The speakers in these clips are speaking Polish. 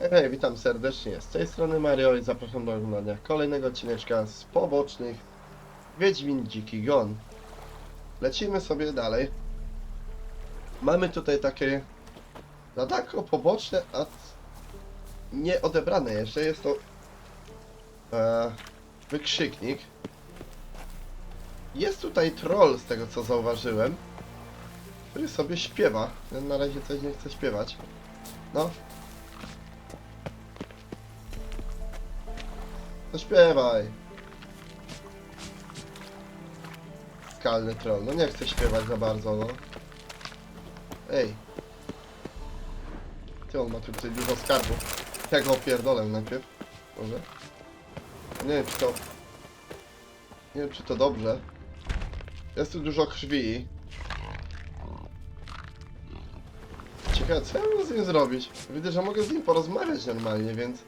Hej, witam serdecznie. Z tej strony Mario i zapraszam do oglądania kolejnego odcineczka z pobocznych Wiedźmin Dziki Gon. Lecimy sobie dalej. Mamy tutaj takie zadako poboczne, a nie odebrane jeszcze. Jest to e, wykrzyknik. Jest tutaj troll z tego co zauważyłem, który sobie śpiewa. Ja na razie coś nie chce śpiewać. No, To śpiewaj. Skalny troll. No nie chcę śpiewać za bardzo, no. Ej. Ty, on ma tu tutaj dużo skarbu. Ja go opierdolę najpierw. Może. Nie wiem, czy to... Nie wiem, czy to dobrze. Jest tu dużo krwi. Ciekawe, co ja mam z nim zrobić? Widzę, że mogę z nim porozmawiać normalnie, więc...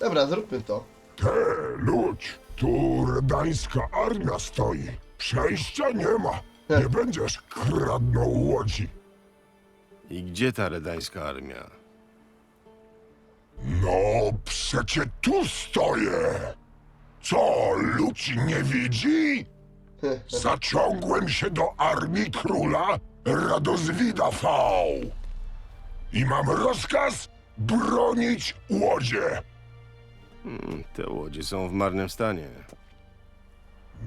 Dobra, zróbmy to. Te, ludź, tu redańska armia stoi. Przejścia nie ma. Nie będziesz kradnął łodzi. I gdzie ta redańska armia? No, przecie tu stoję. Co, ludzi nie widzi? Zaciągłem się do armii króla Radozwida V. I mam rozkaz bronić łodzie. Hmm, te łodzie są w marnym stanie.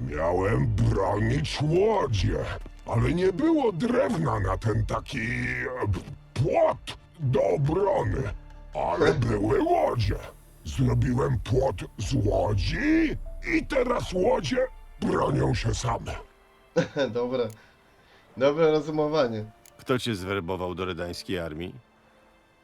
Miałem bronić łodzie, ale nie było drewna na ten taki e, płot do obrony. Ale były łodzie. Zrobiłem płot z łodzi i teraz łodzie bronią się same. Dobre. Dobre rozumowanie. Kto cię zwerbował do redańskiej armii?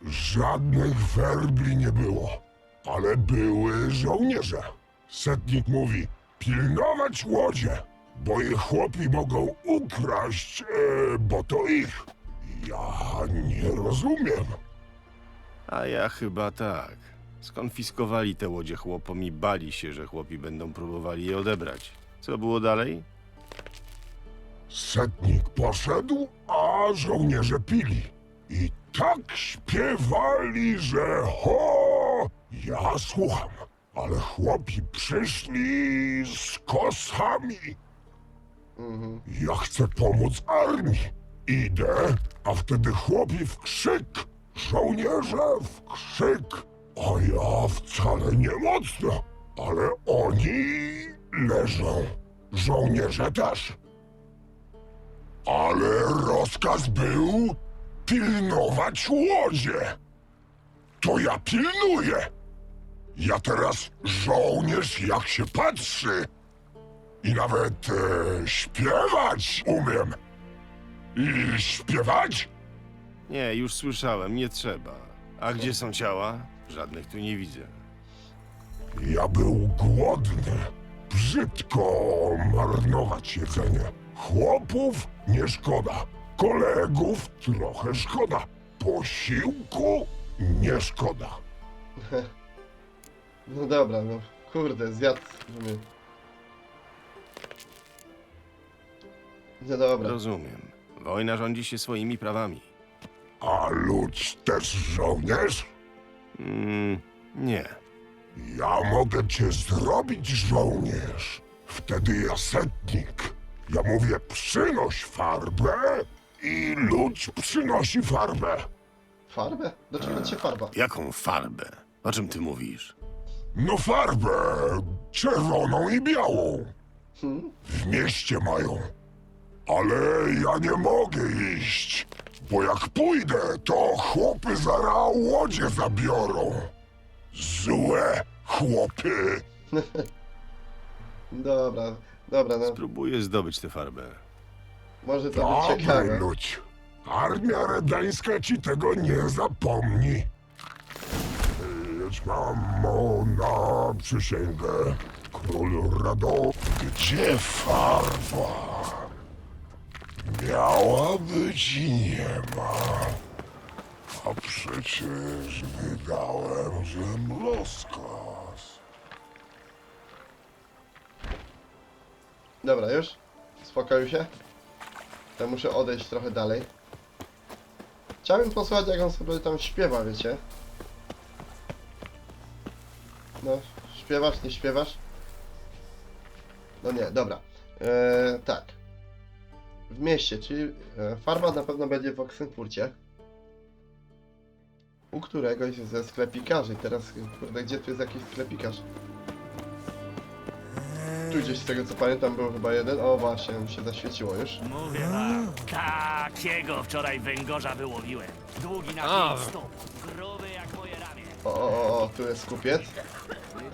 Żadnych werbli nie było, ale były żołnierze. Setnik mówi, pilnować łodzie, bo je chłopi mogą ukraść, e, bo to ich. Ja nie rozumiem. A ja chyba tak. Skonfiskowali te łodzie chłopom i bali się, że chłopi będą próbowali je odebrać. Co było dalej? Setnik poszedł, a żołnierze pili. I tak śpiewali, że ho! Ja słucham, ale chłopi przyszli z kosami. Mhm. Ja chcę pomóc armii. Idę, a wtedy chłopi w krzyk, żołnierze w krzyk. A ja wcale nie mocno, ale oni leżą. Żołnierze też. Ale rozkaz był pilnować łodzie. To ja pilnuję. Ja teraz żołnierz jak się patrzy. I nawet e, śpiewać umiem. I śpiewać? Nie, już słyszałem, nie trzeba. A gdzie są ciała? Żadnych tu nie widzę. Ja był głodny. Brzydko marnować jedzenie. Chłopów nie szkoda. Kolegów trochę szkoda. Posiłku nie szkoda. No dobra, no kurde, zjadł mnie. No dobra. Rozumiem. Wojna rządzi się swoimi prawami. A ludź też żołnierz? Mm, nie. Ja mogę cię zrobić żołnierz. Wtedy ja setnik. Ja mówię przynoś farbę i ludź przynosi farbę. Farbę? Do czego ci farba? Jaką farbę? O czym ty mówisz? No farbę czerwoną i białą. Hmm? W mieście mają. Ale ja nie mogę iść, bo jak pójdę, to chłopy zara łodzie zabiorą. Złe chłopy. Dobra, dobra, no. Spróbuję zdobyć tę farbę. Może to być Dobry ciekawe. ludź. Armia redańska ci tego nie zapomni. Lecz mamo na przysięgę. Król Rado, gdzie farba? Miała być i nie ma. A przecież wydałem zem rozkaz. Dobra, już? Spokoju się? Ja muszę odejść trochę dalej. Chciałbym posłuchać jak on sobie tam śpiewa, wiecie? No, śpiewasz, nie śpiewasz? No nie, dobra. Eee, tak. W mieście, czyli e, farba na pewno będzie w Oksenfurcie. U któregoś ze sklepikarzy. I Teraz, kurde, gdzie tu jest jakiś sklepikarz? Tu gdzieś z tego co pamiętam był chyba jeden. O właśnie, mi się zaświeciło już. Mówię wam, takiego wczoraj węgorza wyłowiłem. Długi na A. 5 stóp, gruby jak moje ramię. O, o, o, o, tu jest kupiec.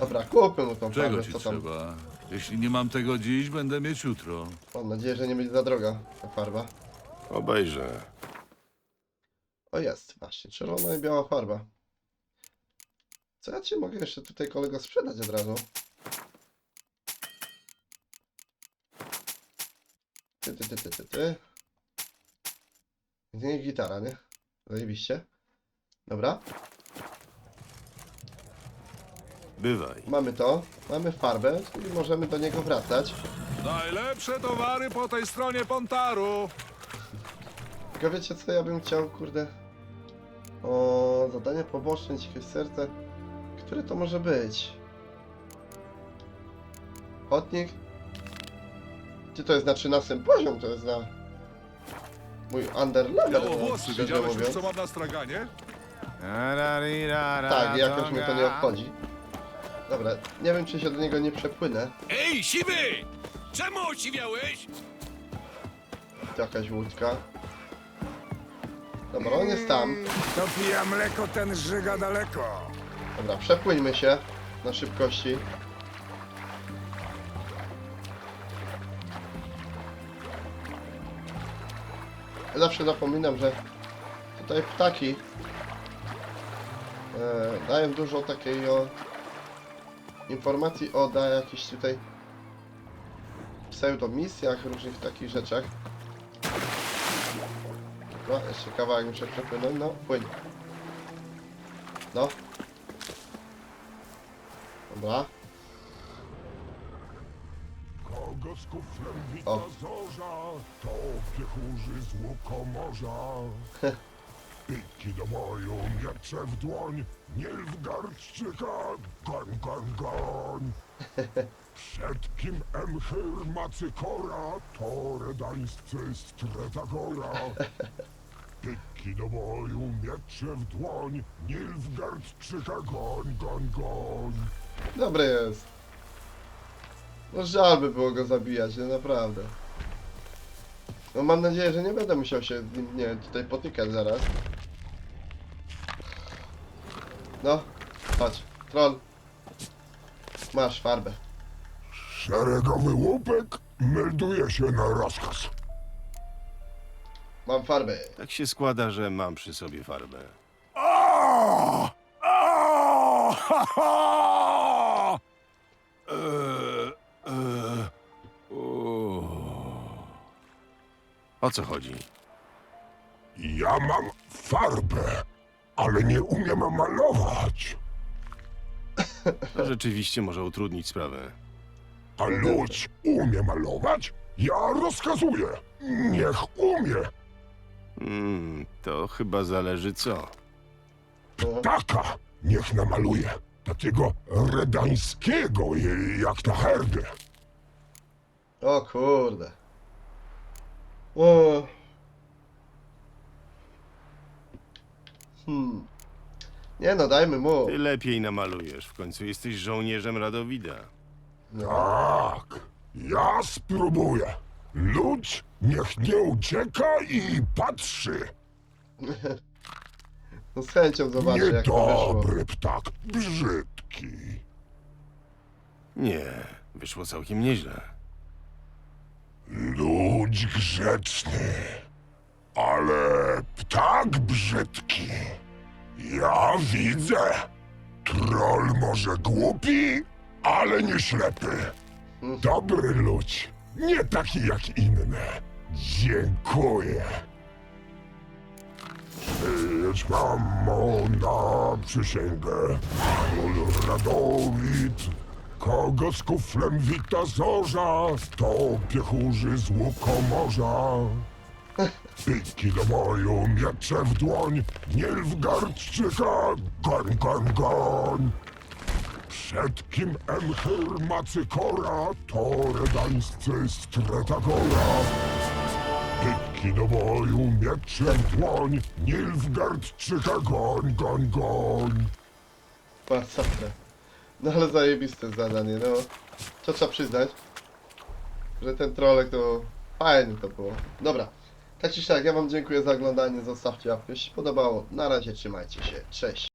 Dobra, kupmy mu tą Czego ci co tam. trzeba? Jeśli nie mam tego dziś, będę mieć jutro. Mam nadzieję, że nie będzie za droga ta farba. Obejrzę. O jest, właśnie, czerwona i biała farba. Co ja ci mogę jeszcze tutaj kolego sprzedać od razu? Ty, ty, ty, ty, ty, ty. Z niej gitara, nie? Zajebiście. Dobra, Bywaj. mamy to. Mamy farbę, czyli możemy do niego wracać. Najlepsze towary po tej stronie Pontaru. Tylko wiecie co, ja bym chciał, kurde... O, zadanie poboczne, ciche serce. Które to może być? Chodnik? Czy to jest na 13 poziom? To jest na... Mój underlevel, Biało no, włosy, szczerze widziałeś już mówiąc. co mam na straganie? Tak, jakoś mnie to nie obchodzi. Dobra, nie wiem czy się do niego nie przepłynę. Ej, siwy! Czemu osiwiałeś? To jakaś łódka. Dobra, on jest tam. To pija mleko, ten żyga daleko. Dobra, przepłyńmy się na szybkości. Zawsze zapominam, że tutaj ptaki e, dają dużo takiej o, informacji o da jakichś tutaj pseudomisjach, różnych takich rzeczach. No, jeszcze kawałek muszę przepłynąć, no, płyń. No. Dobra. Kogo z kuflem wita O. zorza, to piechurzy z łukomorza. Piki do boju, miecze w dłoń, Nilfgaardczyka, goń, goń, goń. Przed kim Emhyr Macykora, to redańscy Stretagora. Piki do boju, miecze w dłoń, Nilfgaardczyka, goń, goń, goń. Dobry jest. No żal by było go zabijać, naprawdę. No mam nadzieję, że nie będę musiał się z nie tutaj potykać zaraz. No, chodź, troll. Masz farbę. Szeregowy łupek melduje się na rozkaz. Mam farbę. Tak się składa, że mam przy sobie farbę. O! O! Ha, ha! O. o co chodzi? Ja mam farbę, ale nie umiem malować. To rzeczywiście może utrudnić sprawę. A ludź umie malować? Ja rozkazuję. Niech umie. Hmm, to chyba zależy co. Taka niech namaluje. Takiego redańskiego, je- jak na herbie. O kurde. O. Hmm. Nie no, dajmy mu. Ty lepiej namalujesz, w końcu jesteś żołnierzem Radowida. Tak, ja spróbuję. Ludź niech nie ucieka i patrzy. No z chęcią zobaczę jak to wyszło. Niedobry ptak, brzydki. Nie, wyszło całkiem nieźle. Ludź grzeczny, ale ptak brzydki. Ja widzę. Troll może głupi, ale nie ślepy. Dobry ludź, nie taki jak inne. Dziękuję. Przyjedź mamo na przysięgę. Król Radowid, kogo z kuflem wita zorza, to piechurzy z łukomorza. Piki boju, miecze w dłoń, Nilfgaardczyka, goń, goń, goń. Przed kim Emhyr Macykora, to redańscy Stretagora. Do boju, mieczem w dłoń, Nilfgaardczyka goń, goń, goń. Masakra. No ale zajebiste zadanie, no. To trzeba przyznać, że ten trolek to fajny to było. Dobra. Tak czy siak, ja wam dziękuję za oglądanie, zostawcie łapkę, jeśli się podobało. Na razie, trzymajcie się, cześć.